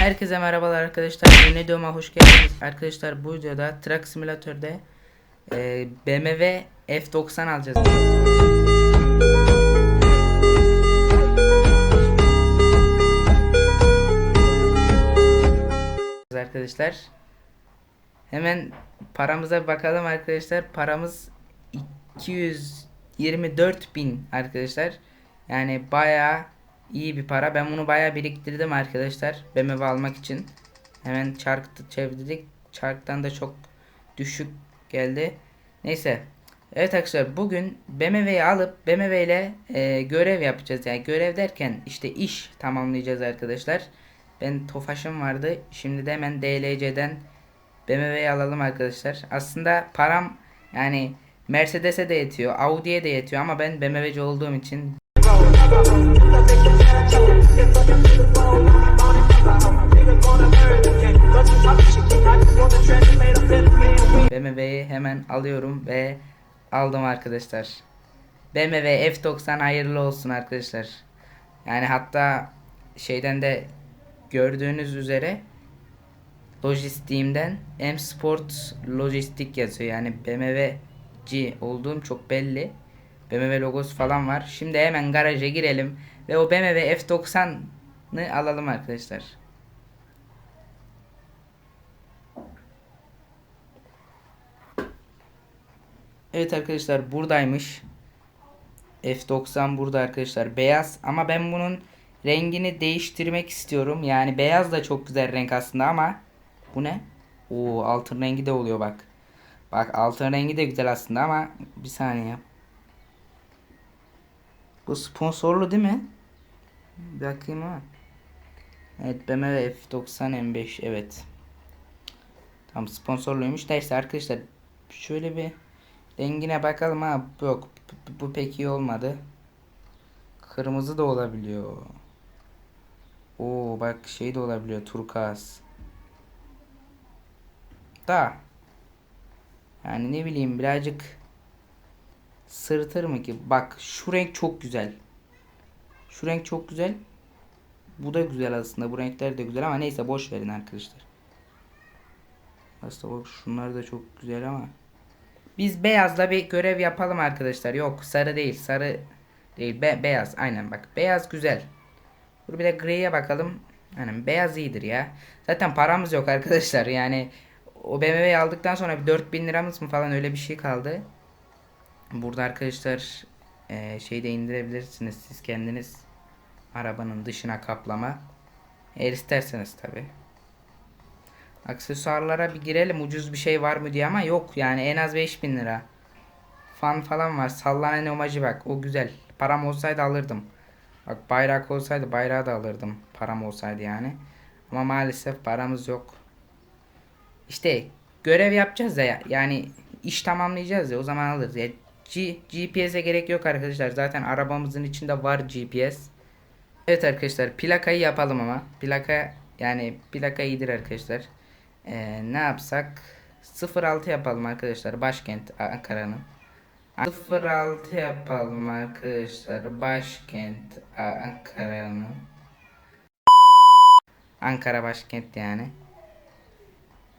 Herkese merhabalar arkadaşlar. Yeni videoma hoş geldiniz. Arkadaşlar bu videoda Truck Simulator'da e, BMW F90 alacağız. Arkadaşlar hemen paramıza bakalım arkadaşlar. Paramız 224 bin arkadaşlar. Yani bayağı iyi bir para. Ben bunu bayağı biriktirdim arkadaşlar. BMW almak için. Hemen çark çevirdik. Çarktan da çok düşük geldi. Neyse. Evet arkadaşlar bugün BMW'yi alıp BMW ile e, görev yapacağız. Yani görev derken işte iş tamamlayacağız arkadaşlar. Ben Tofaş'ım vardı. Şimdi de hemen DLC'den BMW'yi alalım arkadaşlar. Aslında param yani Mercedes'e de yetiyor. Audi'ye de yetiyor ama ben BMW'ci olduğum için BMW'yi hemen alıyorum ve aldım arkadaşlar. BMW F90 hayırlı olsun arkadaşlar. Yani hatta şeyden de gördüğünüz üzere lojistiğimden M Sport Lojistik yazıyor. Yani BMW'ci olduğum çok belli. BMW logosu falan var. Şimdi hemen garaja girelim ve o BMW F90'ı alalım arkadaşlar. Evet arkadaşlar buradaymış. F90 burada arkadaşlar. Beyaz ama ben bunun rengini değiştirmek istiyorum. Yani beyaz da çok güzel renk aslında ama bu ne? Oo altın rengi de oluyor bak. Bak altın rengi de güzel aslında ama bir saniye. Bu sponsorlu değil mi? Bir bakayım ha. Evet BMW F90 M5 evet. Tam sponsorluymuş. Neyse arkadaşlar şöyle bir rengine bakalım ha. Yok bu, bu pek iyi olmadı. Kırmızı da olabiliyor. Oo bak şey de olabiliyor turkuaz. Da yani ne bileyim birazcık sırıtır mı ki? Bak şu renk çok güzel. Şu renk çok güzel. Bu da güzel aslında. Bu renkler de güzel ama neyse boş verin arkadaşlar. Aslında bak şunlar da çok güzel ama. Biz beyazla bir görev yapalım arkadaşlar. Yok sarı değil. Sarı değil. Be beyaz. Aynen bak. Beyaz güzel. Dur bir de griye bakalım. Yani beyaz iyidir ya. Zaten paramız yok arkadaşlar. Yani o BMW'yi aldıktan sonra bir 4000 liramız mı falan öyle bir şey kaldı. Burada arkadaşlar e, şey de indirebilirsiniz siz kendiniz arabanın dışına kaplama. Eğer isterseniz tabi. Aksesuarlara bir girelim ucuz bir şey var mı diye ama yok yani en az 5000 lira. Fan falan var sallanan emoji bak o güzel. Param olsaydı alırdım. Bak bayrak olsaydı bayrağı da alırdım. Param olsaydı yani. Ama maalesef paramız yok. İşte görev yapacağız ya yani iş tamamlayacağız ya o zaman alırız ya. G GPS'e gerek yok arkadaşlar. Zaten arabamızın içinde var GPS. Evet arkadaşlar plakayı yapalım ama. Plaka yani plaka iyidir arkadaşlar. Ee, ne yapsak? 06 yapalım arkadaşlar. Başkent Ankara'nın. 06 yapalım arkadaşlar. Başkent Ankara'nın. Ankara başkent yani.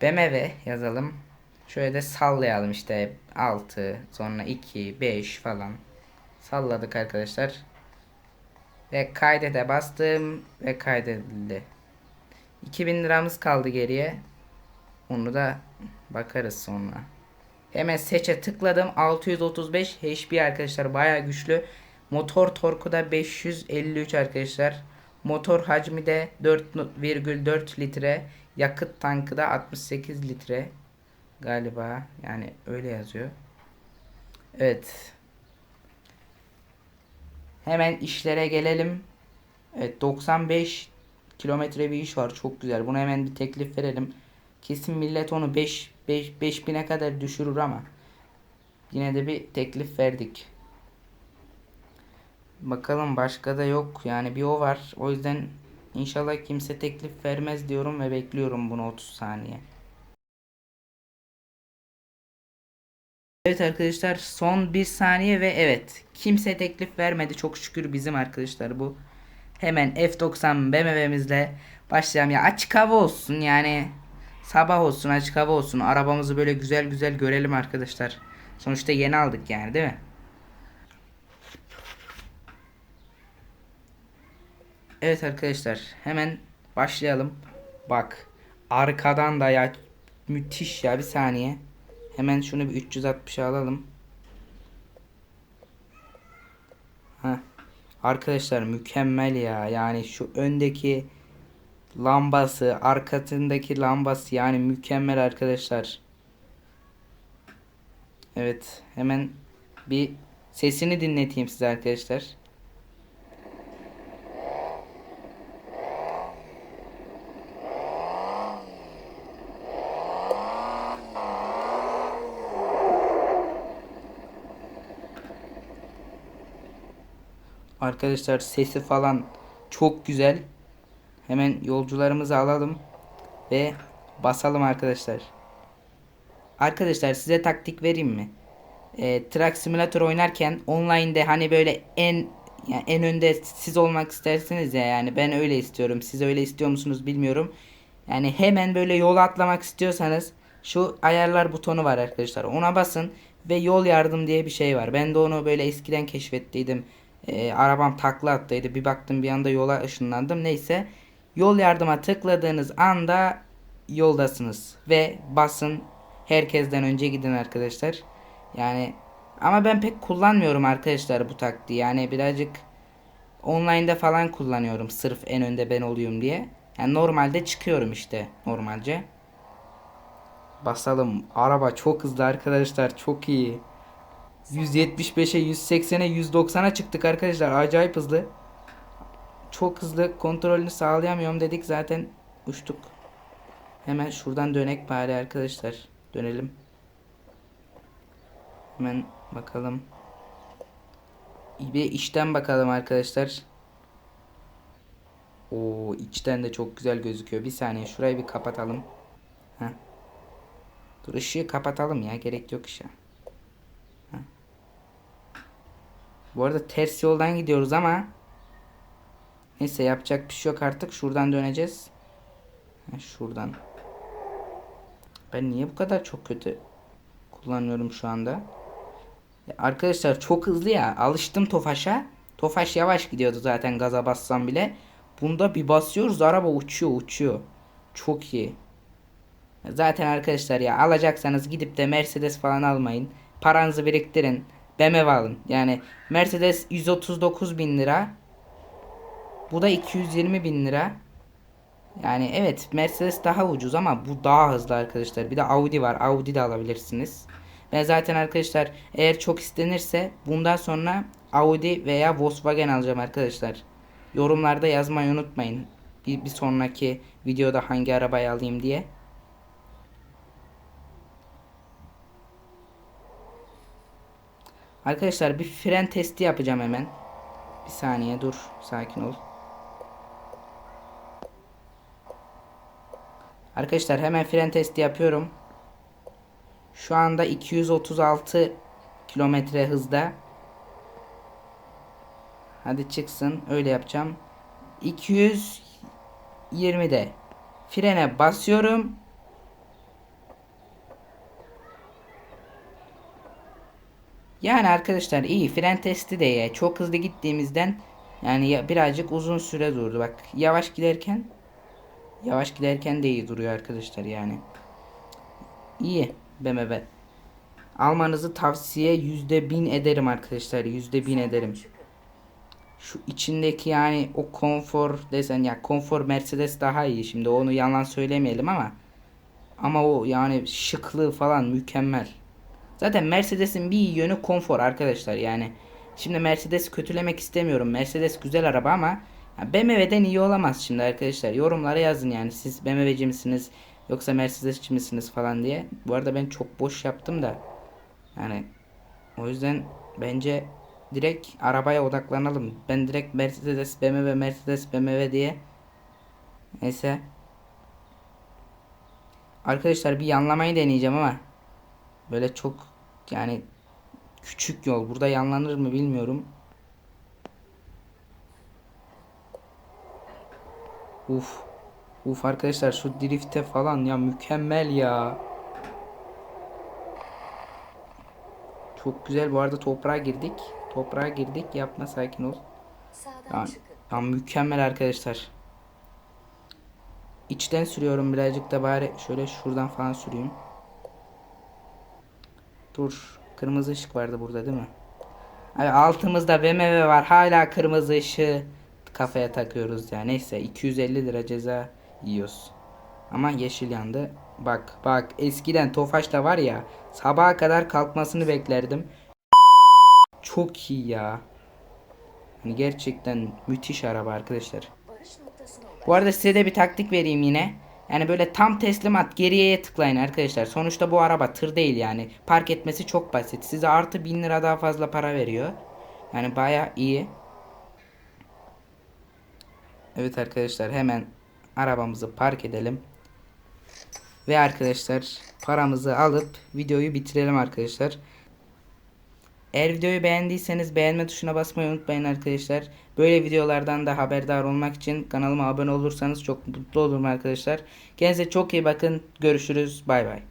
BMW yazalım. Şöyle de sallayalım işte 6 sonra 2 5 falan. Salladık arkadaşlar. Ve kaydede bastım ve kaydedildi. 2000 liramız kaldı geriye. Onu da bakarız sonra. Hemen seçe tıkladım. 635 HP arkadaşlar baya güçlü. Motor torku da 553 arkadaşlar. Motor hacmi de 4,4 litre. Yakıt tankı da 68 litre. Galiba yani öyle yazıyor. Evet. Hemen işlere gelelim. Evet 95 kilometre bir iş var. Çok güzel. Buna hemen bir teklif verelim. Kesin millet onu 5 5 5000'e kadar düşürür ama yine de bir teklif verdik. Bakalım başka da yok. Yani bir o var. O yüzden inşallah kimse teklif vermez diyorum ve bekliyorum bunu 30 saniye. Evet arkadaşlar son bir saniye ve evet kimse teklif vermedi çok şükür bizim arkadaşlar bu. Hemen F90 BMW'mizle başlayalım ya açık hava olsun yani sabah olsun açık hava olsun arabamızı böyle güzel güzel görelim arkadaşlar. Sonuçta yeni aldık yani değil mi? Evet arkadaşlar hemen başlayalım. Bak arkadan da ya müthiş ya bir saniye. Hemen şunu bir 360 alalım. Ha. Arkadaşlar mükemmel ya. Yani şu öndeki lambası, arkasındaki lambası yani mükemmel arkadaşlar. Evet, hemen bir sesini dinleteyim size arkadaşlar. Arkadaşlar sesi falan çok güzel. Hemen yolcularımızı alalım ve basalım arkadaşlar. Arkadaşlar size taktik vereyim mi? E, Truck Simulator oynarken online'de hani böyle en yani en önde siz olmak istersiniz ya yani ben öyle istiyorum. Siz öyle istiyor musunuz bilmiyorum. Yani hemen böyle yola atlamak istiyorsanız şu ayarlar butonu var arkadaşlar. Ona basın ve yol yardım diye bir şey var. Ben de onu böyle eskiden keşfettiydim. E, arabam takla attıydı. Bir baktım bir anda yola ışınlandım. Neyse. Yol yardıma tıkladığınız anda yoldasınız. Ve basın herkesten önce gidin arkadaşlar. Yani ama ben pek kullanmıyorum arkadaşlar bu taktiği. Yani birazcık online'da falan kullanıyorum. Sırf en önde ben olayım diye. Yani normalde çıkıyorum işte normalce. Basalım. Araba çok hızlı arkadaşlar. Çok iyi. 175'e, 180'e, 190'a çıktık arkadaşlar. Acayip hızlı. Çok hızlı kontrolünü sağlayamıyorum dedik zaten uçtuk. Hemen şuradan dönek bari arkadaşlar. Dönelim. Hemen bakalım. Bir içten bakalım arkadaşlar. Oo içten de çok güzel gözüküyor. Bir saniye şurayı bir kapatalım. Heh. Dur ışığı kapatalım ya. Gerek yok ışığa. Bu arada ters yoldan gidiyoruz ama neyse yapacak bir şey yok artık. Şuradan döneceğiz. Şuradan. Ben niye bu kadar çok kötü kullanıyorum şu anda? Ya arkadaşlar çok hızlı ya. Alıştım Tofaş'a. Tofaş yavaş gidiyordu zaten gaza bassam bile. Bunda bir basıyoruz araba uçuyor uçuyor. Çok iyi. Zaten arkadaşlar ya alacaksanız gidip de Mercedes falan almayın. Paranızı biriktirin. BMW alın. Yani Mercedes 139 bin lira. Bu da 220 bin lira. Yani evet Mercedes daha ucuz ama bu daha hızlı arkadaşlar. Bir de Audi var. Audi de alabilirsiniz. Ben zaten arkadaşlar eğer çok istenirse bundan sonra Audi veya Volkswagen alacağım arkadaşlar. Yorumlarda yazmayı unutmayın. Bir, bir sonraki videoda hangi arabayı alayım diye. Arkadaşlar bir fren testi yapacağım hemen. Bir saniye dur. Sakin ol. Arkadaşlar hemen fren testi yapıyorum. Şu anda 236 kilometre hızda. Hadi çıksın. Öyle yapacağım. 220'de. Frene basıyorum. Yani arkadaşlar iyi fren testi de ya. Çok hızlı gittiğimizden yani ya birazcık uzun süre durdu. Bak yavaş giderken yavaş giderken de iyi duruyor arkadaşlar yani. İyi BMW. Almanızı tavsiye yüzde bin ederim arkadaşlar. Yüzde bin ederim. Şu içindeki yani o konfor desen ya konfor Mercedes daha iyi. Şimdi onu yalan söylemeyelim ama ama o yani şıklığı falan mükemmel. Zaten Mercedes'in bir yönü konfor arkadaşlar yani. Şimdi Mercedes kötülemek istemiyorum. Mercedes güzel araba ama BMW'den iyi olamaz şimdi arkadaşlar. Yorumlara yazın yani siz BMW'ci misiniz yoksa Mercedes'ci misiniz falan diye. Bu arada ben çok boş yaptım da. Yani o yüzden bence direkt arabaya odaklanalım. Ben direkt Mercedes BMW Mercedes BMW diye. Neyse. Arkadaşlar bir yanlamayı deneyeceğim ama böyle çok yani küçük yol. Burada yanlanır mı bilmiyorum. Uf. Uf arkadaşlar şu drifte falan ya mükemmel ya. Çok güzel bu arada toprağa girdik. Toprağa girdik yapma sakin ol. Ya, ya mükemmel arkadaşlar. İçten sürüyorum birazcık da bari şöyle şuradan falan süreyim. Dur. Kırmızı ışık vardı burada değil mi? Abi altımızda BMW var. Hala kırmızı ışığı kafaya takıyoruz ya. Neyse 250 lira ceza yiyoruz. Ama yeşil yandı. Bak bak eskiden Tofaş'ta var ya sabaha kadar kalkmasını beklerdim. Çok iyi ya. Hani gerçekten müthiş araba arkadaşlar. Bu arada size de bir taktik vereyim yine. Yani böyle tam teslimat geriye tıklayın arkadaşlar. Sonuçta bu araba tır değil yani. Park etmesi çok basit. Size artı 1000 lira daha fazla para veriyor. Yani baya iyi. Evet arkadaşlar hemen arabamızı park edelim. Ve arkadaşlar paramızı alıp videoyu bitirelim arkadaşlar. Eğer videoyu beğendiyseniz beğenme tuşuna basmayı unutmayın arkadaşlar. Böyle videolardan da haberdar olmak için kanalıma abone olursanız çok mutlu olurum arkadaşlar. Kendinize çok iyi bakın. Görüşürüz. Bay bay.